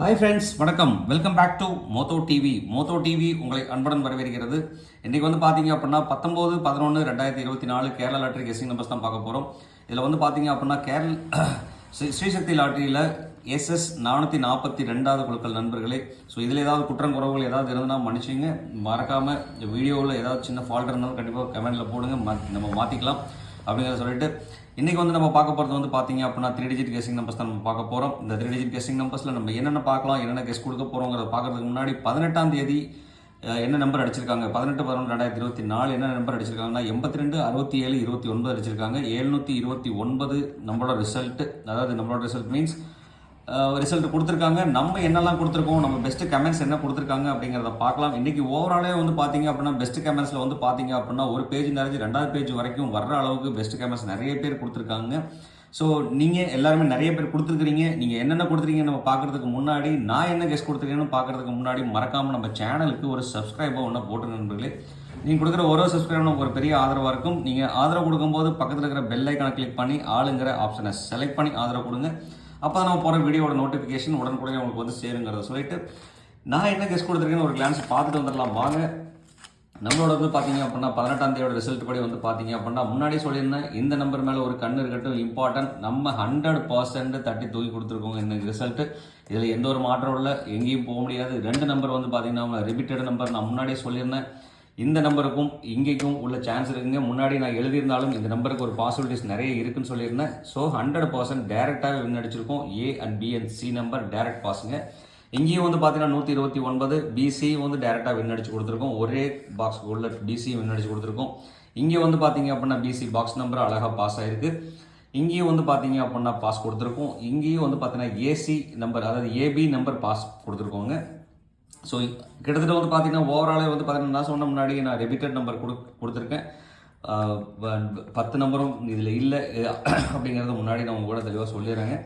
Hi friends வணக்கம். Welcome back to Motho TV Motho TV உங்களை அன்புடன் வரவேற்கிறது. இன்றைக்கி வந்து பார்த்தீங்க அப்படின்னா பத்தொம்போது பதினொன்று ரெண்டாயிரத்தி இருபத்தி நாலு கேரளா லாட்ரி கெஸ்டிங் நம்பர்ஸ் தான் பார்க்க போகிறோம் இதில் வந்து பார்த்தீங்க அப்படின்னா கேரள ஸ்ரீ ஸ்ரீசக்தி லாட்ரியில் எஸ்எஸ் நானூற்றி நாற்பத்தி ரெண்டாவது குழுக்கள் நண்பர்களே. ஸோ இதில் ஏதாவது குற்றம் குறவுகள் ஏதாவது இருந்ததுன்னா மன்னிச்சிங்க மறக்காமல் இந்த வீடியோவில் ஏதாவது சின்ன ஃபால்ட் இருந்தாலும் கண்டிப்பாக கமெண்டில் போடுங்க. மா நம்ம மாற்றிக்கலாம் அப்படிங்கிறத சொல்லிட்டு இன்றைக்கி வந்து நம்ம பார்க்க போகிறது வந்து பார்த்தீங்க அப்படின்னா த்ரீ டிஜிட் கெஸ்டிங் நம்பர்ஸ் தான் நம்ம பார்க்க போகிறோம் இந்த த்ரீ டிஜிட் கெஸ்டிங் நம்பர்ஸில் நம்ம என்னென்ன பார்க்கலாம் என்னென்ன கெஸ்ட் கொடுக்க போகிறோங்கிறத பார்க்குறதுக்கு முன்னாடி பதினெட்டாம் தேதி என்ன நம்பர் அடிச்சிருக்காங்க? பதினெட்டு பதினொன்று ரெண்டாயிரத்தி இருபத்தி நாலு என்ன நம்பர் அடிச்சிருக்காங்கன்னா எண்பத்தி ரெண்டு அறுபத்தி ஏழு இருபத்தி ஒன்பது அடிச்சிருக்காங்க. எழுநூற்றி இருபத்தி ஒன்பது நம்மளோட ரிசல்ட் அதாவது நம்மளோட ரிசல்ட் மீன்ஸ் ரிசல்ட் கொடுத்துருக்காங்க. நம்ம என்னெல்லாம் கொடுத்துருக்கோம்? நம்ம பெஸ்ட் கமெண்ட்ஸ் என்ன கொடுத்துருக்காங்க அப்படிங்கிறத பார்க்கலாம். இன்றைக்கி ஓவராலே வந்து பார்த்தீங்க அப்படின்னா பெஸ்ட் கமெண்ட்ஸில் வந்து பார்த்தீங்க அப்படின்னா ஒரு பேஜ் நிறைஞ்சு ரெண்டாவது பேஜ் வரைக்கும் வர்ற அளவுக்கு பெஸ்ட் கமெண்ட்ஸ் நிறைய பேர் கொடுத்துருக்காங்க. ஸோ நீங்கள் எல்லாருமே நிறைய பேர் கொடுத்துருக்குறீங்க. நீங்கள் என்னென்ன கொடுத்துருக்கீங்க நம்ம பார்க்குறதுக்கு முன்னாடி நான் என்ன கெஸ்ட் கொடுத்துருக்கேன்னு பார்க்குறதுக்கு முன்னாடி மறக்காமல் நம்ம சேனலுக்கு ஒரு சப்ஸ்கிரைபை ஒன்று போட்டு நண்பர்களே. நீங்கள் கொடுக்குற ஒரு ஒரு நமக்கு ஒரு பெரிய ஆதரவாக இருக்கும். நீங்கள் ஆதரவு கொடுக்கும்போது பக்கத்தில் இருக்கிற பெல் ஐக்கானை கிளிக் பண்ணி ஆளுங்கிற ஆப்ஷனை செலக்ட் பண்ணி ஆதரவு கொடுங்க. அப்போ நம்ம போகிற வீடியோட நோட்டிஃபிகேஷன் உடனுக்குடனே உங்களுக்கு வந்து சேருங்கிறத சொல்லிட்டு நான் என்ன கெஸ்ட் கொடுத்துருக்கேன்னு ஒரு கிளான்ஸ் பார்த்துட்டு வந்துடலாம். வாங்க. நம்மளோட வந்து பார்த்தீங்க அப்படின்னா பதினெட்டாம் தேதியோட ரிசல்ட் படி வந்து பார்த்தீங்க அப்படின்னா முன்னாடி சொல்லியிருந்தேன். இந்த நம்பர் மேலே ஒரு கண் இருக்கட்டும் இம்பார்ட்டன்ட் நம்ம ஹண்ட்ரட் பர்சன்ட் தட்டி தூக்கி கொடுத்துருக்கோங்க இந்த ரிசல்ட் இதில் எந்த ஒரு மாற்றம் இல்லை. எங்கேயும் போக முடியாது. ரெண்டு நம்பர் வந்து பார்த்தீங்கன்னா ரிப்பீட்டட் நம்பர் நான் முன்னாடியே சொல்லியிருந்தேன். இந்த நம்பருக்கும் இங்கேக்கும் உள்ள சான்ஸ் இருக்குங்க. முன்னாடி நான் எழுதியிருந்தாலும் இந்த நம்பருக்கு ஒரு பாசிபிலிட்டிஸ் நிறைய இருக்குன்னு சொல்லியிருந்தேன். ஸோ ஹண்ட்ரட் பர்சன்ட் டேரெக்டாக win அடிச்சிருக்கோம். A and B and C number direct பாஸுங்க இங்கேயும் வந்து பார்த்தீங்கன்னா நூற்றி இருபத்தி ஒன்பது பிசி வந்து டேரெக்டாக வின் அடிச்சு கொடுத்துருக்கோம். ஒரே பாக்ஸ் உள்ள பிசி வின் அடிச்சு கொடுத்துருக்கோம். இங்கே வந்து பார்த்தீங்க அப்படின்னா பிசி பாக்ஸ் நம்பர் அழகாக பாஸ் ஆயிருக்கு. இங்கேயும் வந்து பார்த்தீங்க அப்படின்னா பாஸ் கொடுத்துருக்கோம். இங்கேயும் வந்து பார்த்தீங்கன்னா ஏசி நம்பர் அதாவது ஏபி நம்பர் பாஸ் கொடுத்துருக்கோங்க. ஸோ கிட்டத்தட்ட வந்து பார்த்தீங்கன்னா ஓவராலே வந்து பார்த்தீங்கன்னா நான் சொன்ன முன்னாடி நான் ரெபிட்டட் நம்பர் கொடு கொடுத்துருக்கேன். பத்து நம்பரும் இதில் இல்லை. அப்படிங்கிறத முன்னாடி நான் உங்க கூட தெளிவாக சொல்லிடுறேங்க.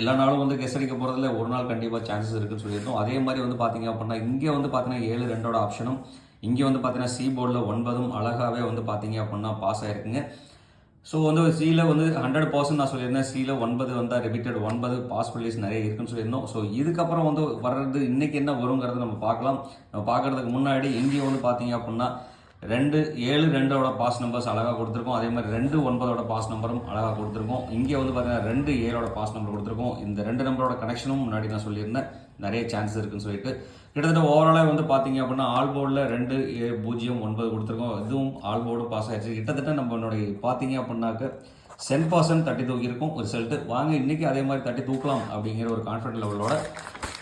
எல்லா நாளும் வந்து கெஸ் அடிக்க போகிறதுல ஒரு நாள் கண்டிப்பாக சான்சஸ் இருக்குன்னு சொல்லியிருந்தோம். அதே மாதிரி வந்து பார்த்தீங்க அப்படின்னா இங்கே வந்து பார்த்தீங்கன்னா ஏழு ரெண்டோட ஆப்ஷனும் இங்கே வந்து பார்த்தீங்கன்னா சி போர்டில் ஒன்பதும் அழகாகவே வந்து பார்த்தீங்க அப்படின்னா பாஸ் ஆயிருக்குங்க. ஸோ வந்து சியில் வந்து ஹண்ட்ரட் பர்சன்ட் நான் சொல்லியிருந்தேன். சியில் ஒன்பது வந்தால் ரிபீட்டட் ஒன்பது பாசிபிலிட்டிஸ் நிறைய இருக்குன்னு சொல்லியிருந்தோம். ஸோ இதுக்கப்புறம் வந்து வர்றது இன்னைக்கு என்ன வருங்கிறத நம்ம பார்க்கலாம். நம்ம பார்க்கறதுக்கு முன்னாடி இங்கே வந்து பார்த்தீங்க அப்படின்னா ரெண்டு ஏழு ரெண்டோட பாஸ் நம்பர்ஸ் அழகாக கொடுத்துருக்கோம். அதே மாதிரி ரெண்டு ஒன்பதோட பாஸ் நம்பரும் அழகாக கொடுத்துருக்கோம். இங்கே வந்து பார்த்தீங்கன்னா ரெண்டு ஏழோட பாஸ் நம்பர் கொடுத்துருக்கோம். இந்த ரெண்டு நம்பரோட கனெக்ஷனும் முன்னாடி நான் சொல்லியிருந்தேன். நிறைய சான்ஸ் இருக்குன்னு சொல்லிட்டு. கிட்டத்தட்ட ஓவராலாக வந்து பார்த்தீங்க அப்படின்னா ஆல் போர்டில் ரெண்டு ஏழு பூஜ்ஜியம் ஒன்பது கொடுத்துருக்கோம். இதுவும் ஆல் போர்டும் பாஸ் ஆகிடுச்சு கிட்டத்தட்ட நம்மளுடைய பார்த்தீங்க அப்படின்னாக்க சென் பர்சன்ட் தட்டி தூக்கியிருக்கும் ரிசல்ட்டு வாங்க இன்றைக்கி அதே மாதிரி தட்டி தூக்கலாம் அப்படிங்கிற ஒரு கான்ஃபிடன்ட் லெவலோட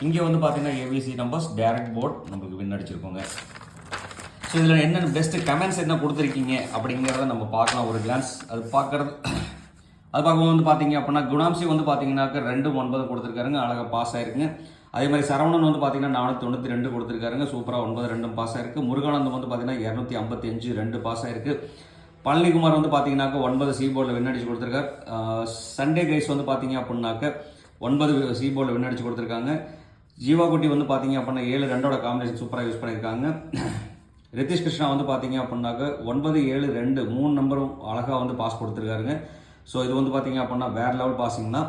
இங்கே வந்து பார்த்தீங்கன்னா ஏபிசி நம்பர்ஸ் டேரக்ட் போர்ட் நம்மளுக்கு வின் அடிச்சிருக்கோங்க. ஸோ இதில் என்னென்ன பெஸ்ட்டு கமெண்ட்ஸ் என்ன கொடுத்துருக்கீங்க அப்படிங்கிறத நம்ம பார்க்கலாம். ஒரு கிளான்ஸ் அது பார்க்கறது அது பார்க்கும்போது வந்து பார்த்தீங்க அப்படின்னா குணாம்சி வந்து பார்த்தீங்கன்னாக்க ரெண்டு ஒன்பது கொடுத்துருக்காருங்க. அழகாக பாஸ் ஆயிருக்குங்க. அதே மாதிரி சரவணன் வந்து பார்த்தீங்கன்னா நானூற்றி தொண்ணூற்றி ரெண்டு கொடுத்துருக்காருங்க. சூப்பராக ஒன்பது ரெண்டும் பாஸ் ஆயிருக்கு. முருகானந்தம் வந்து பார்த்தீங்கன்னா இரநூத்தி ஐம்பத்தி அஞ்சு ரெண்டு பாஸ் ஆயிருக்கு. பழனிக்குமார் வந்து பார்த்தீங்கன்னாக்க ஒன்பது சி போர்டில் விண்ணடிச்சு கொடுத்துருக்கார். கொடுத்துருக்காரு சண்டே கைஸ் வந்து பார்த்தீங்க அப்படின்னாக்க ஒன்பது சி போர்டில் விண்ணடிச்சு கொடுத்துருக்காங்க. ஜீவா குட்டி வந்து பார்த்தீங்க அப்படின்னா ஏழு ரெண்டோட காம்பினேஷன் சூப்பராக யூஸ் பண்ணியிருக்காங்க ரித்திஷ் கிருஷ்ணா வந்து பார்த்தீங்க அப்படின்னாக்க ஒன்பது ஏழு ரெண்டு மூணு நம்பரும் அழகாக வந்து பாஸ் கொடுத்துருக்காருங்க. ஸோ இது வந்து பார்த்தீங்க அப்படின்னா வேற லெவல் பாசிங் தான்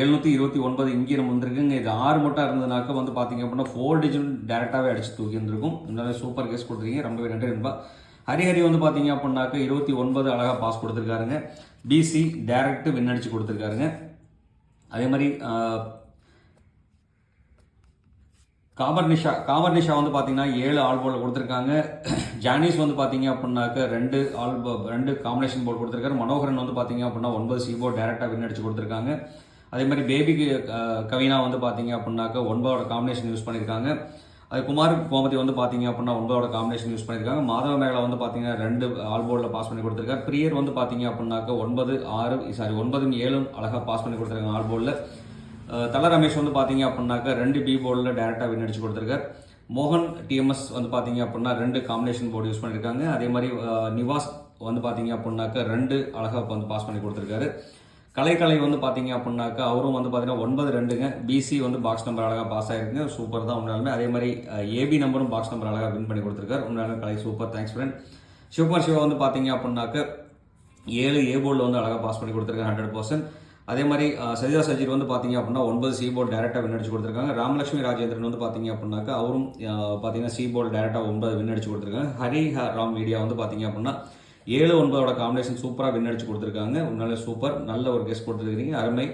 எழுநூற்றி இருபத்தி ஒன்பது இங்கே நம்ம வந்திருக்குங்க. இது ஆறு மட்டும் இருந்ததுனாக்க வந்து பார்த்தீங்க அப்படின்னா ஃபோர் டிஜிட் டேரெக்டாகவே அடிச்சு தூக்கி இருந்திருக்கும் இந்த சூப்பர் கேஸ் கொடுத்துருக்கீங்க ரொம்பவே நன்றி நண்பா. ஹரிஹரி வந்து பார்த்தீங்க அப்படின்னாக்க இருபத்தி ஒன்பது அழகாக பாஸ் கொடுத்துருக்காருங்க. பிசி டேரக்ட் வின் அடிச்சு கொடுத்துருக்காருங்க. அதே மாதிரி காமர் நிஷா காமர் நிஷா வந்து பார்த்தீங்கன்னா ஏழு ஆல் போல் கொடுத்துருக்காங்க. ஜானிஸ் வந்து பார்த்தீங்க அப்படின்னாக்க ரெண்டு ஆல் ரெண்டு காம்பினேஷன் போல் கொடுத்துருக்காரு. மனோகரன் வந்து பார்த்தீங்க அப்படின்னா ஒன்பது சி டேரெக்டாக வின் அடிச்சு கொடுத்துருக்காங்க. அதே மாதிரி பேபிக்கு கவினா வந்து பார்த்தீங்க அப்படின்னாக்க ஒன்பதோட காம்பினேஷன் யூஸ் பண்ணியிருக்காங்க அது குமார் கோமதி வந்து பார்த்தீங்க அப்படின்னா ஒன்பதோட காம்பினேஷன் யூஸ் பண்ணியிருக்காங்க மாதவ மேகலா வந்து பார்த்தீங்கன்னா ரெண்டு ஆல் போர்டில் பாஸ் பண்ணி கொடுத்துருக்காரு. பிரியர் வந்து பார்த்தீங்க அப்படின்னாக்க ஒன்பது ஆறு சாரி ஒன்பதும் ஏழும் அழகாக பாஸ் பண்ணி கொடுத்துருக்காங்க ஆல் போர்டில் தல ரமேஷ் வந்து பார்த்தீங்க அப்படின்னாக்க ரெண்டு பி போர்டில் டேரெக்டாக வின் அடிச்சு கொடுத்துருக்காரு. மோகன் டிஎம்எஸ் வந்து பார்த்தீங்க அப்படின்னா ரெண்டு காம்பினேஷன் போர்டு யூஸ் பண்ணியிருக்காங்க அதே மாதிரி நிவாஸ் வந்து பார்த்தீங்க அப்படின்னாக்க ரெண்டு அழகாக வந்து பாஸ் பண்ணி கொடுத்துருக்காரு. கலைக்கலை வந்து பார்த்தீங்க அப்படின்னாக்கா அவரும் வந்து பார்த்தீங்கன்னா ஒன்பது ரெண்டுங்க. பிசி வந்து பாக்ஸ் நம்பர் அழகாக பாஸ் ஆயிருக்குங்க. சூப்பர் தான் உண்மையாலுமே. அதே மாதிரி ஏபி நம்பரும் பாக்ஸ் நம்பர் அழகாக வின் பண்ணி கொடுத்துருக்காரு. உண்மையாலுமே Kalai super thanks friend Sivakumar Siva வந்து பார்த்தீங்க அப்படின்னாக்க ஏழு ஏ போர்டில் வந்து அழகாக பாஸ் பண்ணி கொடுத்துருக்காரு ஹண்ட்ரட் பர்சன்ட் அதே மாதிரி சஜிதா சஜீர் வந்து பார்த்தீங்க அப்படின்னா ஒன்பது சி போர்டு டேரெக்டாக வின் அடிச்சு கொடுத்துருக்காங்க. ராமலட்சுமி ராஜேந்திரன் வந்து பார்த்தீங்க அப்படின்னாக்கா அவரும் பார்த்தீங்கன்னா சி போர்டு டேரெக்டாக ஒன்பது வின் அடிச்சு கொடுத்துருக்காங்க. ஹரி ராம் மீடியா வந்து பார்த்தீங்க அப்படின்னா ஏழு ஒன்பதோட காம்பினேஷன் சூப்பராக வின் அடிச்சு கொடுத்துருக்காங்க. உண்மையிலே சூப்பர் நல்ல ஒரு கெஸ்ட் கொடுத்துருக்கீங்க அருமை.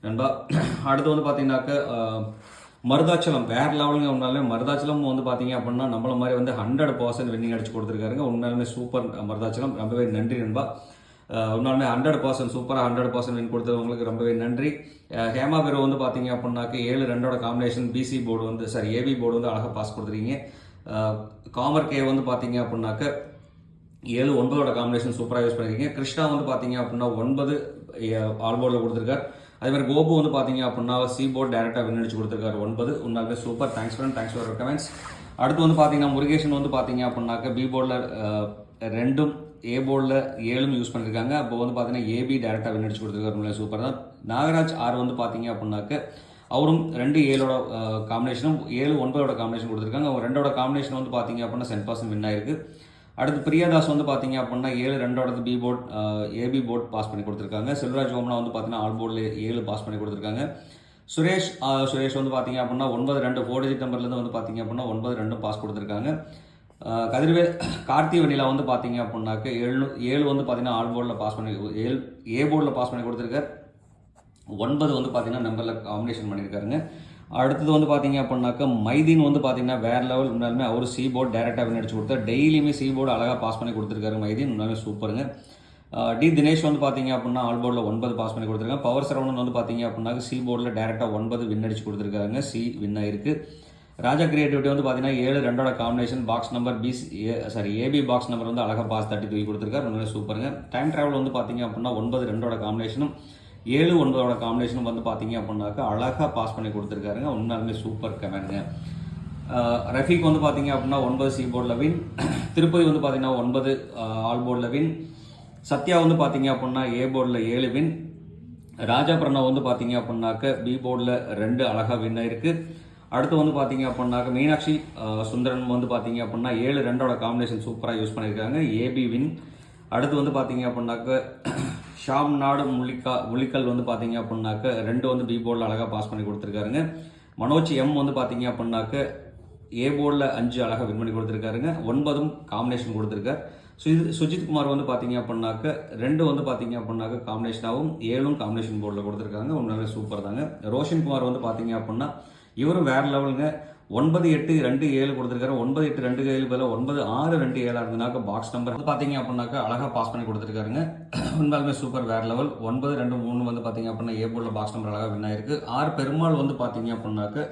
நண்பா அடுத்து வந்து பார்த்தீங்கன்னாக்க மருதாச்சலம். வேற லெவலுங்க உண்மையாலுமே மருதாச்சலம் வந்து பார்த்தீங்க அப்படின்னா நம்மள மாதிரி வந்து ஹண்ட்ரட் பர்சன்ட் வின்னிங் அடிச்சு கொடுத்துருக்காருங்க. உண்மையாலுமே சூப்பர் மருதாச்சலம். ரொம்பவே நன்றி நண்பா. அஹ் உண்மையாலுமே ஹண்ட்ரட் பர்சன்ட் சூப்பராக ஹண்ட்ரட் பர்சன்ட் வின் கொடுத்தவங்களுக்கு ரொம்பவே நன்றி. ஹேமா பெரு வந்து பார்த்தீங்க அப்படின்னாக்க ஏழு ரெண்டோட காம்பினேஷன் பிசி போர்டு வந்து சாரி ஏபி போர்டு வந்து அழகாக பாஸ் கொடுத்துருக்கீங்க. காமர் கே வந்து பார்த்தீங்க அப்படின்னாக்க ஏழு ஒன்பதோட காம்பினேஷன் சூப்பராக யூஸ் பண்ணியிருக்கீங்க கிருஷ்ணா வந்து பார்த்தீங்க அப்படின்னா ஒன்பது ஆல்போர்டில் கொடுத்துருக்காரு. அதே மாதிரி கோபு வந்து பார்த்தீங்க அப்படின்னா சி போர்ட் டேரெக்டாக விண்ணடிச்சு கொடுத்துருக்காரு. ஒன்பது உண்மையாகவே super thanks friend thanks for comments அடுத்து வந்து பார்த்தீங்கன்னா முருகேஷன் வந்து பார்த்தீங்க அப்படின்னாக்க பி போர்டில் ரெண்டும் ஏ போர்டில் ஏழும் யூஸ் பண்ணியிருக்காங்க அப்போ வந்து பார்த்தீங்கன்னா ஏபி டேரெக்டாக விண்ணடிச்சு கொடுத்துருக்காரு. உண்மையிலே சூப்பர் தான். நாகராஜ் ஆர் வந்து பார்த்தீங்க அப்படின்னாக்க அவரும் ரெண்டு ஏழோட காம்பினேஷனும் ஏழு ஒன்பதோட காம்பினேஷன் கொடுத்துருக்காங்க. அவங்க ரெண்டோட காம்பினேஷன் வந்து பார்த்தீங்க அப்படின்னா சென்ட் பர்சன்ட் வின் ஆயிருக்கு. அடுத்து பிரியாதாஸ் வந்து பார்த்தீங்க அப்படின்னா ஏழு ரெண்டோடது B board AB board pass பண்ணி கொடுத்துருக்காங்க. செல்வராஜ் ஓமனா வந்து பார்த்தீங்கன்னா ஆல் போர்டில் ஏழு பாஸ் பண்ணி கொடுத்துருக்காங்க. சுரேஷ் சுரேஷ் வந்து பார்த்தீங்க அப்படின்னா ஒன்பது ரெண்டு ஃபோர் டிஜிட் நம்பர்லேருந்து வந்து பார்த்தீங்க அப்படின்னா ஒன்பது ரெண்டும் பாஸ் கொடுத்துருக்காங்க. கதிர்வே கார்த்தி வனிலா வந்து பார்த்தீங்க அப்படின்னாக்க ஏழு ஏழு வந்து பார்த்தீங்கன்னா ஆல் போர்டில் பாஸ் பண்ணி ஏழு ஏ போர்டில் பாஸ் பண்ணி கொடுத்துருக்காரு. ஒன்பது வந்து பார்த்தீங்கன்னா நம்பரில் காம்பினேஷன் பண்ணியிருக்காருங்க அடுத்தது வந்து பார்த்தீங்க அப்படின்னாக்கா மைதீன் வந்து பார்த்தீங்கன்னா வேற லெவல் முன்னாலுமே அவர் சி போர்டு டேரெக்டாக வின் அடிச்சு டெய்லியுமே சி போர்டு அழகாக பாஸ் பண்ணி கொடுத்துருக்காரு மைதீன் முன்னாலுமே சூப்பருங்க. டி தினேஷ் வந்து பார்த்தீங்க அப்படின்னா ஆல் போர்டில் ஒன்பது பாஸ் பண்ணி கொடுத்துருக்காங்க. பவர் சரவணன் வந்து பார்த்தீங்க அப்படின்னாக்க சி போர்டில் டேரெக்டாக ஒன்பது வின் அடிச்சு கொடுத்துருக்காங்க. சி வின் ஆயிருக்கு. ராஜா கிரியேட்டிவிட்டி வந்து பார்த்தீங்கன்னா ஏழு ரெண்டோட combination box number B sorry AB box number வந்து அழகாக பாஸ் தட்டி தூக்கி கொடுத்துருக்காரு. உண்மையிலே சூப்பருங்க. டைம் ட்ராவல் வந்து பார்த்தீங்க அப்படின்னா ஒன்பது ரெண்டோட காம்பினேஷனும் ஏழு ஒன்பதோட காம்பினேஷன் வந்து பார்த்தீங்க அப்படின்னாக்கா அழகாக பாஸ் பண்ணி கொடுத்துருக்காருங்க. உண்மையாலுமே சூப்பர் கமெண்ட்ங்க ரஃபீக் வந்து பார்த்தீங்க அப்படின்னா ஒன்பது சி போர்டில் வின் திருப்பதி வந்து பார்த்தீங்கன்னா ஒன்பது ஆல் போர்டில் வின் சத்யா வந்து பார்த்தீங்க அப்படின்னா ஏ போர்டில் ஏழு வின் ராஜா பிரணவ் வந்து பார்த்தீங்க அப்படின்னாக்க பி போர்டில் ரெண்டு அழகாக வின் ஆயிருக்கு. அடுத்து வந்து பார்த்தீங்க அப்படின்னாக்க மீனாட்சி சுந்தரன் வந்து பார்த்தீங்க அப்படின்னா ஏழு ரெண்டோட காம்பினேஷன் சூப்பராக யூஸ் பண்ணியிருக்காங்க ஏபி வின் அடுத்து வந்து பார்த்தீங்க அப்படின்னாக்க ஷாம் நாடு முள்ளிக்கா முள்ளிக்கல் வந்து பார்த்தீங்க அப்படின்னாக்க ரெண்டு வந்து பி போர்டில் அழகாக பாஸ் பண்ணி கொடுத்துருக்காருங்க. மனோஜ் எம் வந்து பார்த்தீங்க அப்படின்னாக்க ஏ போர்டில் அஞ்சு அழகாக வின் பண்ணி கொடுத்துருக்காருங்க. ஒன்பதும் காம்பினேஷன் கொடுத்துருக்காரு. சுஜித் சுஜித் குமார் வந்து பார்த்தீங்க அப்படின்னாக்க ரெண்டு வந்து பார்த்தீங்க அப்படின்னாக்க காம்பினேஷனாகவும் ஏழும் காம்பினேஷன் போர்டில் கொடுத்துருக்காங்க. உண்மையாலே சூப்பர் தாங்க. ரோஷன் குமார் வந்து பார்த்தீங்க அப்படின்னா இவரும் வேறு லெவலுங்க ஒன்பது எட்டு ரெண்டு ஏழு கொடுத்துருக்காரு. ஒன்பது எட்டு ரெண்டு ஏழு பதில் ஒன்பது ஆறு ரெண்டு ஏழாக இருந்தனாக்க பாக்ஸ் நம்பர் வந்து பார்த்தீங்க அப்படின்னாக்க அழகாக பாஸ் பண்ணி கொடுத்துருக்காருங்க. உண்மையாலுமே சூப்பர் வேறு லெவல் ஒன்பது ரெண்டு மூணு வந்து பார்த்தீங்க அப்படின்னா ஏ போர்டில் பாக்ஸ் நம்பர் அழகாக வின் ஆயிருக்கு. ஆர் பெருமாள் வந்து பார்த்தீங்க அப்படின்னாக்க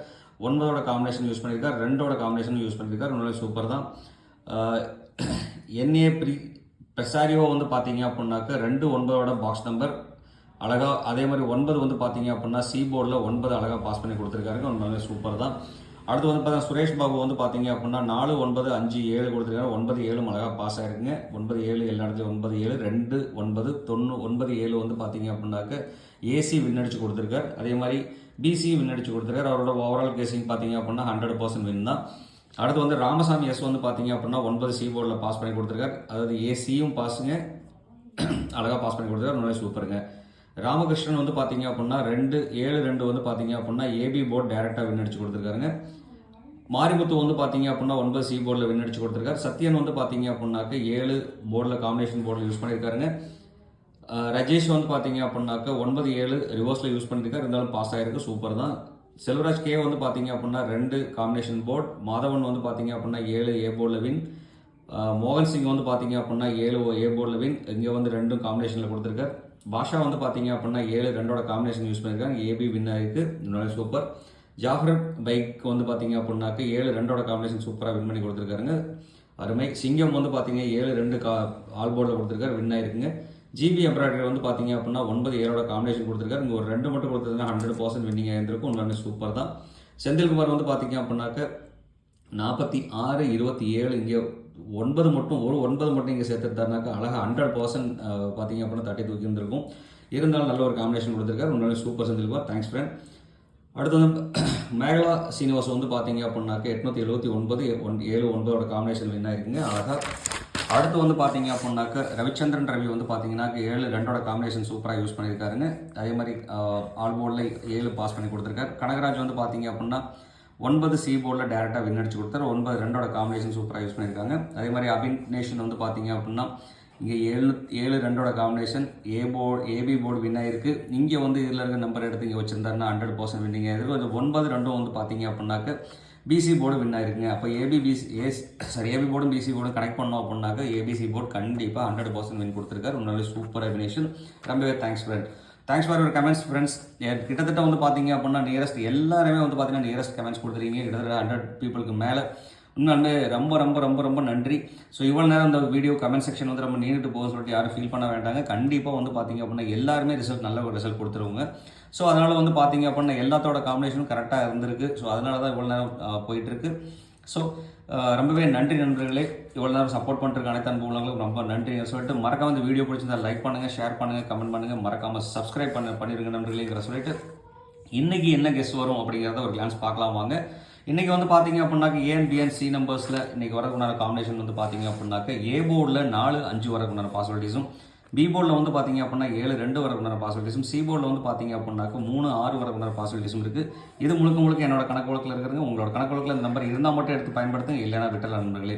ஒன்பதோட காம்பினேஷன் யூஸ் பண்ணியிருக்காரு ரெண்டோட காம்பினேஷன் யூஸ் பண்ணியிருக்காரு உண்மையிலே சூப்பர் தான். என்ஏ ப்ரி பெசாரியோ வந்து பார்த்தீங்க அப்படின்னாக்க ரெண்டு ஒன்பதோட பாக்ஸ் நம்பர் அழகா. அதே மாதிரி ஒன்பது வந்து பார்த்தீங்க அப்படின்னா சி போர்டில் ஒன்பது அழகாக பாஸ் பண்ணி கொடுத்துருக்காருங்க. உண்மையிலே சூப்பர் தான். அடுத்து வந்து பார்த்தீங்கன்னா சுரேஷ் பாபு வந்து பார்த்தீங்க அப்படின்னா நாலு ஒன்பது அஞ்சு ஏழு கொடுத்துருக்காரு. ஒன்பது ஏழும் அழகாக பாஸ் ஆயிருக்குங்க. ஒன்பது ஏழு எல்லா இடத்துலையும் ஒன்பது ஏழு ரெண்டு ஒன்பது தொண்ணூ ஒன்பது ஏழு வந்து பார்த்தீங்க அப்படின்னாக்க ஏசி விண்ணடிச்சு கொடுத்துருக்காரு. அதே மாதிரி பிசி விண்ணடிச்சு கொடுத்துருக்காரு. அவரோட ஓவரால் கேசிங் பார்த்தீங்க அப்படின்னா ஹண்ட்ரட் பர்சன்ட் வின் தான். அடுத்து வந்து ராமசாமி எஸ் வந்து பார்த்தீங்க அப்படின்னா ஒன்பது சி போர்டில் பாஸ் பண்ணி கொடுத்துருக்காரு. அதாவது ஏசியும் பாஸுங்க அழகாக பாஸ் பண்ணி கொடுத்துருக்காரு. உண்மையிலே சூப்பருங்க ராமகிருஷ்ணன் வந்து பார்த்தீங்க அப்படின்னா ரெண்டு ஏழு ரெண்டு வந்து பார்த்தீங்க அப்படின்னா ஏபி போர்டு டேரெக்டாக விண்ணடிச்சு கொடுத்துருக்காருங்க. மாரிமுத்து வந்து பார்த்தீங்க அப்படின்னா ஒன்பது சி போர்டில் வின் அடிச்சு கொடுத்துருக்காரு. சத்யன் வந்து பார்த்தீங்க அப்படின்னாக்க ஏழு போர்டில் காம்பினேஷன் போர்டில் யூஸ் பண்ணியிருக்காருங்க ரஜேஷ் வந்து பார்த்தீங்க அப்படின்னாக்க ஒன்பது ஏழு ரிவர்ஸில் யூஸ் பண்ணியிருக்காரு இருந்தாலும் பாஸ் ஆகிருக்கு சூப்பர் தான். செல்வராஜ் கே வந்து பார்த்தீங்க அப்படின்னா ரெண்டு காம்பினேஷன் போர்ட் மாதவன் வந்து பார்த்தீங்க அப்படின்னா ஏழு ஏ போர்டில் வின் மோகன் சிங் வந்து பார்த்தீங்க அப்படின்னா ஏழு ஏ போர்டில் வின் இங்கே வந்து ரெண்டும் காம்பினேஷனில் கொடுத்துருக்காரு. பாஷா வந்து பார்த்தீங்க அப்படின்னா ஏழு ரெண்டோட காம்பினேஷன் யூஸ் பண்ணியிருக்காங்க ஏபி வின் ஆகிருக்கு சூப்பர் ஜாஃபர் பைக் வந்து பார்த்தீங்க அப்படின்னாக்க ஏழு ரெண்டோட காம்பினேஷன் சூப்பராக வின் பண்ணி கொடுத்துருக்காருங்க. அருமை. சிங்கம் வந்து பார்த்தீங்க ஏழு ரெண்டு கா ஆல் போர்டில் கொடுத்துருக்காரு. வின் ஆயிருக்குங்க. ஜிபி எம்ப்ராய்டரி வந்து பார்த்தீங்க அப்படின்னா ஒன்பது ஏழோட காம்பினேஷன் கொடுத்துருக்காரு. இங்கே ஒரு ரெண்டு மட்டும் கொடுத்ததுன்னா ஹண்ட்ரட் பர்சன்ட் வின்னிங் ஆயிருந்திருக்கும். உண்மையான சூப்பர் தான். செந்தில்குமார் வந்து பார்த்தீங்க அப்படின்னாக்க நாற்பத்தி ஆறு இருபத்தி ஏழு இங்கே ஒன்பது மட்டும் ஒரு ஒன்பது மட்டும் இங்கே சேர்த்துட்டாருனாக்கா அழகாக ஹண்ட்ரட் பர்சன்ட் பார்த்தீங்க அப்படின்னா தட்டி தூக்கி இருந்திருக்கும் இருந்தாலும் நல்ல ஒரு காம்பினேஷன் கொடுத்துருக்காரு. உண்மையிலே சூப்பர் செந்தில்குமார். தேங்க்ஸ் ஃப்ரெண்ட் அடுத்து வந்து மேகலா சீனிவாஸ் வந்து பார்த்தீங்க அப்படின்னாக்க எட்நூற்றி எழுபத்தி ஒன்பது ஒன் ஏழு ஒன்பதோட காம்பினேஷன் வின் இருக்குங்க அழகாக அடுத்து வந்து பார்த்தீங்க அப்படின்னாக்க ரவிச்சந்திரன் ரவி வந்து பார்த்தீங்கன்னாக்க ஏழு ரெண்டோட காம்பினேஷன் சூப்பராக யூஸ் பண்ணியிருக்காருங்க. அதே மாதிரி ஆல் போர்டில் ஏழு பாஸ் பண்ணி கொடுத்துருக்காரு. கனகராஜ் வந்து பார்த்தீங்க அப்படின்னா ஒன்பது சி போர்டில் டேரெக்டாக வின் அடிச்சு கொடுத்தாரு. ஒன்பது ரெண்டோட காம்பினேஷன் சூப்பராக யூஸ் பண்ணியிருக்காங்க. அதே மாதிரி அபிநேஷன் வந்து பார்த்தீங்க அப்படின்னா இங்கே ஏழு ஏழு ரெண்டோட combination A board AB board win ஆகிருக்கு இங்கே வந்து இதில் இருக்க நம்பர் எடுத்து இங்கே வச்சுருந்தாருன்னா ஹண்ட்ரட் பர்சன்ட் வின்னிங் ஆயிருக்கு அது ஒன்பது ரெண்டும் வந்து பார்த்தீங்க அப்படின்னாக்க பிசி போர்டு வின் ஆயிருக்குங்க அப்போ AB BC A sorry AB போர்டும் BC போர்டும் கனெக்ட் பண்ணோம் அப்படின்னாக்க ஏபிசி போர்டு கண்டிப்பாக ஹண்ட்ரட் பர்சன்ட் வின் கொடுத்துருக்காரு. உன்னால சூப்பர் அபினேஷன் ரொம்பவே thanks friend thanks for your comments friends கிட்டத்தட்ட வந்து பார்த்தீங்க அப்படின்னா நியரஸ்ட் எல்லாருமே வந்து பார்த்தீங்கன்னா நியரஸ்ட் கமெண்ட்ஸ் கொடுத்துருக்கீங்க. கிட்டத்தட்ட ஹண்ட்ரட் பீப்புளுக்கு மேலே. உண்மையாலுமே ரொம்ப ரொம்ப ரொம்ப ரொம்ப நன்றி. ஸோ இவ்வளோ நேரம் அந்த வீடியோ கமெண்ட் செக்ஷன் வந்து ரொம்ப நீண்டுட்டு போக சொல்லிட்டு யாரும் ஃபீல் பண்ண வேண்டாங்க. கண்டிப்பாக வந்து பார்த்தீங்க அப்படின்னா எல்லாருமே ரிசல்ட் நல்ல ஒரு ரிசல்ட் கொடுத்துருவாங்க. ஸோ அதனால் வந்து பார்த்தீங்க அப்படின்னா எல்லாத்தோட காம்பினேஷனும் கரெக்டாக இருந்திருக்கு. ஸோ அதனால தான் இவ்வளோ நேரம் போயிட்டுருக்கு. ஸோ ரொம்பவே நன்றி நண்பர்களே. இவ்வளோ நேரம் சப்போர்ட் பண்ணுறதுக்கு அனைத்து அனுபவங்களுக்கும் உள்ளவங்களுக்கு ரொம்ப நன்றி சொல்லிட்டு மறக்காம இந்த வீடியோ பிடிச்சிருந்தா லைக் பண்ணுங்கள் ஷேர் பண்ணுங்கள் கமெண்ட் பண்ணுங்கள் மறக்காமல் சப்ஸ்கிரைப் பண்ண பண்ணிருங்க நண்பர்களேங்கிற சொல்லிட்டு இன்றைக்கி என்ன கெஸ்ட் வரும் அப்படிங்கிறத ஒரு கிளான்ஸ் பார்க்கலாம் வாங்க. இன்றைக்கி வந்து பார்த்தீங்க அப்படின்னாக்க ஏன் பிஎன் சி நம்பர்ஸில் இன்னைக்கு வரக்குண்டான காம்பினேஷன் வந்து பார்த்தீங்க அப்படின்னாக்க ஏ போர்டில் நாலு அஞ்சு வரக்குண்டான பாசிபிலிட்டிஸும் பி போர்டில் வந்து பார்த்தீங்க அப்படின்னா ஏழு ரெண்டு வரக்குண்டான பாசிபிலிட்டிஸும் சி போர்டில் வந்து பார்த்தீங்க அப்படின்னாக்க மூணு ஆறு வரக்குண்டான பாசிபிலிட்டிஸும் இருக்குது இது முழுக்க முழுக்க என்னோட கணக்கு வழக்கில் இருக்கிறது உங்களோட கணக்கு வழக்கில் இந்த நம்பர் இருந்தால் மட்டும் எடுத்து பயன்படுத்துங்க இல்லைன்னா விட்டல நண்பர்களே.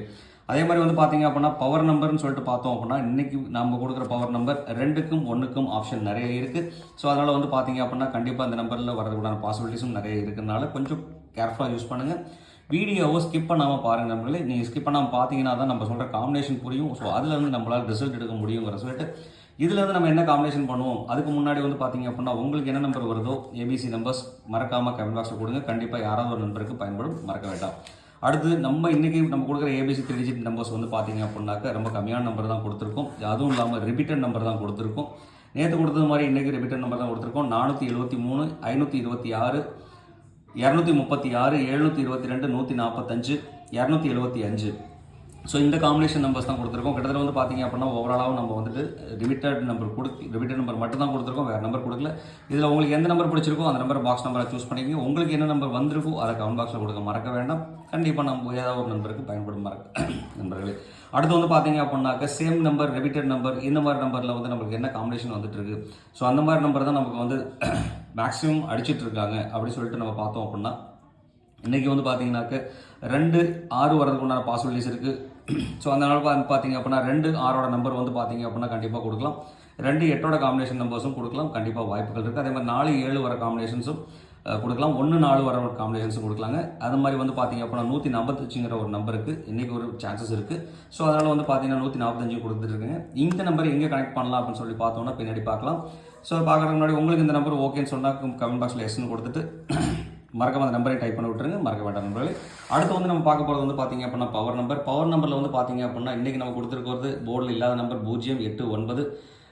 அதே மாதிரி வந்து பார்த்தீங்க அப்படின்னா பவர் நம்பர்னு சொல்லிட்டு பார்த்தோம் அப்படின்னா இன்றைக்கி நம்ம கொடுக்குற பவர் நம்பர் ரெண்டுக்கும் ஒன்றுக்கும் ஆப்ஷன் நிறைய இருக்குது ஸோ அதனால் வந்து பார்த்தீங்க அப்படின்னா கண்டிப்பாக அந்த நம்பரில் வரதுக்குண்டான பாசிபிலிட்டிஸும் நிறைய இருக்கிறதுனால கொஞ்சம் கேர்ஃபுல்லாக யூஸ் பண்ணுங்கள் வீடியோவை ஸ்கிப் பண்ணாமல் பாருங்கள் நம்மளே நீங்கள் ஸ்கிப் பண்ணாமல் பார்த்தீங்கன்னா தான் நம்ம சொல்கிற காம்பினேஷன் புரியும். ஸோ அதுலேருந்து நம்மளால் ரிசல்ட் எடுக்க முடியுங்கிற சொல்லிட்டு இதுலேருந்து நம்ம என்ன காம்பினேஷன் பண்ணுவோம்? அதுக்கு முன்னாடி வந்து பார்த்தீங்க அப்படின்னா உங்களுக்கு என்ன நம்பர் வருதோ ஏபிசி நம்பர்ஸ் மறக்காமல் கமெண்ட் பாக்ஸில் கொடுங்க. கண்டிப்பாக யாராவது ஒரு நண்பருக்கு பயன்படும். மறக்க வேண்டாம். அடுத்து நம்ம இன்றைக்கி நம்ம கொடுக்குற ஏபிசி த்ரீ டிஜிட் நம்பர்ஸ் வந்து பார்த்தீங்க அப்படின்னாக்க ரொம்ப கம்மியான நம்பர் தான் கொடுத்துருக்கோம். அதுவும் இல்லாமல் ரிப்பீட்டட் நம்பர் தான் கொடுத்துருக்கோம். நேற்று கொடுத்தது மாதிரி இன்றைக்கி ரிப்பீட்டட் நம்பர் தான் கொடுத்துருக்கோம். நானூற்றி எழுபத்தி மூணு ஐநூற்றி இருபத்தி ஆறு இரநூத்தி முப்பத்தி ஆறு எழுநூற்றி இருபத்தி ரெண்டு நூற்றி நாற்பத்தஞ்சு இரநூத்தி எழுபத்தி அஞ்சு. ஸோ இந்த காம்பினேஷன் நம்பர்ஸ் தான் கொடுத்துருக்கோம். கிட்டத்தட்ட வந்து பார்த்தீங்க அப்படின்னா ஓவராலாகவும் நம்ம வந்துட்டு ரிமிட்டட் நம்பர் கொடுத்து ரிமிட்டட் நம்பர் மட்டும் தான் கொடுத்துருக்கோம். வேறு நம்பர் கொடுக்கல. இதில் உங்களுக்கு எந்த நம்பர் பிடிச்சிருக்கோ அந்த நம்பர் பாக்ஸ் நம்பரை சூஸ் பண்ணிக்கோங்க. உங்களுக்கு என்ன நம்பர் வந்திருக்கோ அதை கமெண்ட் பாக்ஸில் கொடுக்க மறக்க வேண்டாம். கண்டிப்பாக நம்ம ஏதாவது ஒரு நம்பருக்கு பயன்படும் மறக்க நண்பர்களே. அடுத்து வந்து பார்த்தீங்க அப்படின்னாக்க சேம் நம்பர் ரெபிட்டட் நம்பர் இந்த மாதிரி நம்பரில் வந்து நம்மளுக்கு என்ன காம்பினேஷன் வந்துட்டு இருக்கு? ஸோ அந்த மாதிரி நம்பர் தான் நமக்கு வந்து மேக்ஸிமம் அடிச்சிட்டு இருக்காங்க அப்படின்னு சொல்லிட்டு நம்ம பார்த்தோம் அப்படின்னா இன்றைக்கி வந்து பார்த்தீங்கன்னாக்க ரெண்டு ஆறு வரதுக்கு உண்டான பாசிபிலிட்டிஸ் இருக்குது ஸோ அந்த நாள் பார்த்தீங்க அப்படின்னா ரெண்டு ஆறோட நம்பர் வந்து பார்த்தீங்க அப்படின்னா கண்டிப்பாக கொடுக்கலாம். ரெண்டு எட்டோட காம்பினேஷன் நம்பர்ஸும் கொடுக்கலாம். கண்டிப்பாக வாய்ப்புகள் இருக்குது அதே மாதிரி நாலு ஏழு வர காம்பினேஷன்ஸும் கொடுக்கலாம். ஒன்று நாலு வர ஒரு காம்பினேஷன்ஸும் கொடுக்கலாங்க. அது மாதிரி வந்து பார்த்தீங்க அப்படின்னா நூற்றி நாற்பத்தஞ்சுங்கிற ஒரு நம்பருக்கு இன்றைக்கி ஒரு சான்சஸ் இருக்குது ஸோ அதனால் வந்து பார்த்தீங்கன்னா நூற்றி நாற்பத்தஞ்சு கொடுத்துருக்குங்க இந்த நம்பர் எங்கே கனெக்ட் பண்ணலாம் அப்படின்னு சொல்லி பார்த்தோம்னா பின்னாடி பார்க்கலாம். ஸோ பார்க்குறதுக்கு முன்னாடி உங்களுக்கு இந்த நம்பர் ஓகேன்னு சொன்னால் கமெண்ட் பாக்ஸில் எஸ்ன்னு கொடுத்துட்டு மறக்காம அந்த நம்பரை டைப் பண்ணி விட்டுருங்க. மறக்க வேண்டாம் நண்பர்களே. அடுத்து வந்து நம்ம பார்க்க போகிறது வந்து பார்த்தீங்க அப்படின்னா பவர் நம்பர் பவர் நம்பரில் வந்து பார்த்தீங்க அப்படின்னா இன்றைக்கி நம்ம கொடுத்துருக்கிறது போர்டில் இல்லாத நம்பர் பூஜ்ஜியம் எட்டு ஒன்பது.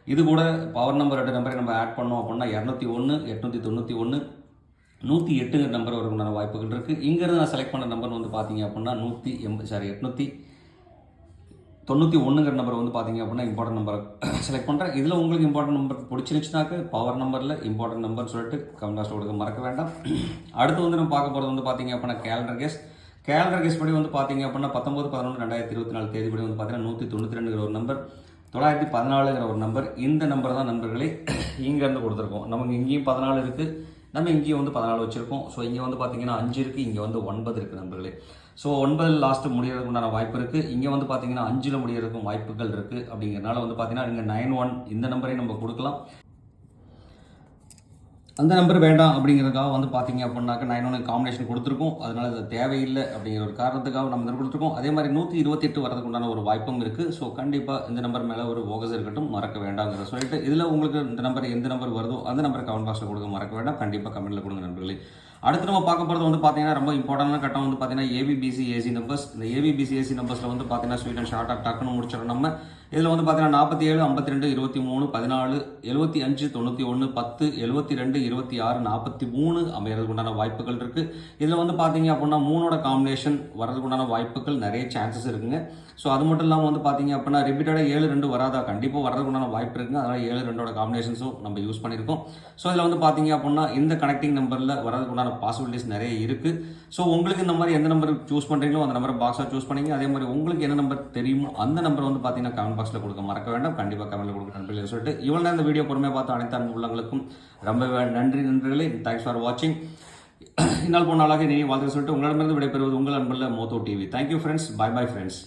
இது கூட பவர் நம்பர் ரெண்டு நம்பரை நம்ம ஆட் பண்ணோம் அப்படின்னா இரநூத்தி ஒன்று எட்நூற்றி தொண்ணூற்றி ஒன்று நூற்றி எட்டுங்கிற நம்பர் வரக்குண்டான வாய்ப்புகள் இருக்குது இங்கேருந்து நான் செலக்ட் பண்ண நம்பர் வந்து பார்த்தீங்க அப்படின்னா நூற்றி எண்பது சாரி எட்நூற்றி தொண்ணூற்றி ஒன்றுங்கிற நம்பர் வந்து பார்த்தீங்க அப்படின்னா இம்பார்ட்டன்ட் நம்பர் செலக்ட் பண்ணுறேன் இதில் உங்களுக்கு இம்பார்ட்டன்ட் நம்பர் பிடிச்சிருந்துச்சுனாக்க பவர் நம்பரில் இம்பார்ட்டன்ட் நம்பர் சொல்லிட்டு கமெண்ட் கொடுக்க மறக்க வேண்டாம். அடுத்து வந்து நம்ம பார்க்க போகிறது வந்து பார்த்தீங்க அப்படின்னா கேலண்டர் கேஸ் கேலண்டர் கேஸ் படி வந்து பார்த்தீங்க அப்படின்னா பத்தொம்பது பதினொன்று ரெண்டாயிரத்தி இருபத்தி நாலு தேதி படி வந்து பார்த்தீங்கன்னா நூற்றி தொண்ணூற்றி ரெண்டுங்கிற ஒரு நம்பர் தொள்ளாயிரத்தி பதினாலுங்கிற ஒரு நம்பர் இந்த நம்பர் தான் நண்பர்களே இங்கேருந்து கொடுத்துருக்கோம். நமக்கு இங்கேயும் பதினாலு இருக்குது நம்ம இங்கேயும் வந்து பதினாலு வச்சுருக்கோம். ஸோ இங்கே வந்து பார்த்தீங்கன்னா அஞ்சு இருக்குது இங்கே வந்து ஒன்பது இருக்குது நண்பர்களே. ஸோ ஒன்பதில் லாஸ்ட்டு முடியறதுக்கு உண்டான வாய்ப்பு இருக்குது இங்கே வந்து பார்த்தீங்கன்னா அஞ்சில் முடிகிறதுக்கும் வாய்ப்புகள் இருக்குது அப்படிங்கிறனால வந்து பார்த்தீங்கன்னா இங்கே நைன் ஒன் இந்த நம்பரையும் நம்ம கொடுக்கலாம். அந்த நம்பர் வேண்டாம் அப்படிங்கிறதுக்காக வந்து பார்த்தீங்க அப்படின்னாக்க நைன் ஒன் காம்பினேஷன் கொடுத்துருக்கோம். அதனால அது தேவையில்லை அப்படிங்கிற ஒரு காரணத்துக்காக நம்ம நம்பர் கொடுத்துருக்கோம். அதே மாதிரி நூற்றி இருபத்தெட்டு வரதுக்கு உண்டான ஒரு வாய்ப்பும் இருக்குது ஸோ கண்டிப்பாக இந்த நம்பர் மேலே ஒரு ஓகஸ் இருக்கட்டும் மறக்க வேண்டாங்கிற சொல்லிட்டு இதில் உங்களுக்கு இந்த நம்பர் எந்த நம்பர் வருதோ அந்த நம்பர் கமெண்ட் பாக்ஸில் கொடுக்க மறக்க வேண்டாம். கண்டிப்பாக கமெண்ட்டில் கொடுங்க நண்பர்களே. அடுத்து நம்ம பார்க்க போகிறது வந்து பார்த்தீங்கன்னா ரொம்ப இம்பார்ட்டன்டான கட்டம் வந்து பார்த்தீங்கன்னா ஏபிபிசி ஏசி நம்பர்ஸ் இந்த ஏபிபிசி ஏசி நம்பர்ஸில் வந்து பார்த்தீங்கன்னா ஸ்வீட் அண்ட் ஷார்ட்டாக டக்குன்னு முடிச்சிடும் நம்ம இதில் வந்து பார்த்தீங்கன்னா நாற்பத்தி ஏழு ஐம்பத்தி ரெண்டு இருபத்தி மூணு பதினாலு எழுபத்தி அஞ்சு தொண்ணூற்றி ஒன்று பத்து எழுபத்தி ரெண்டு இருபத்தி ஆறு நாற்பத்தி மூணு அமையறதுக்கு உண்டான வாய்ப்புகள் இருக்குது இதில் வந்து பார்த்தீங்க அப்படின்னா மூணோட காம்பினேஷன் வரதுக்கு உண்டான வாய்ப்புகள் நிறைய சான்சஸ் இருக்குங்க. ஸோ அது மட்டும் இல்லாமல் வந்து பார்த்தீங்க அப்படின்னா ரிப்பீட்டடாக ஏழு ரெண்டு வராதா? கண்டிப்பாக வரதுக்கு உண்டான வாய்ப்பு இருக்குங்க. அதனால் ஏழு ரெண்டோட காம்பினேஷன்ஸும் நம்ம யூஸ் பண்ணியிருக்கோம் ஸோ இதில் வந்து பார்த்தீங்க அப்படின்னா இந்த கனெக்டிங் நம்பரில் வரதுக்கு உண்டான பாசிபிலிட்டிஸ் நிறைய இருக்குது ஸோ உங்களுக்கு இந்த மாதிரி எந்த நம்பர் சூஸ் பண்ணுறீங்களோ அந்த நம்பரை பாக்ஸாக சூஸ் பண்ணிங்க. அதே மாதிரி உங்களுக்கு என்ன நம்பர் தெரியுமோ அந்த நம்பர் வந்து பார்த்தீங்கன்னா கமெண்ட் பாக்ஸில் கொடுக்க மறக்க வேண்டாம். கண்டிப்பாக கமெண்ட்டில் கொடுக்க நண்பர்களே சொல்லிட்டு இவ்வளோ நேரம் இந்த வீடியோ பொறுமையாக பார்த்து அனைத்து அன்பு உள்ளங்களுக்கும் ரொம்ப நன்றி நண்பர்களே. தேங்க்ஸ் ஃபார் வாட்சிங் இந்நாள் போனாலாக நீ வாழ்த்து சொல்லிட்டு உங்களிடமிருந்து விடைபெறுவது உங்கள் அன்பில் Motho TV thank you friends bye bye friends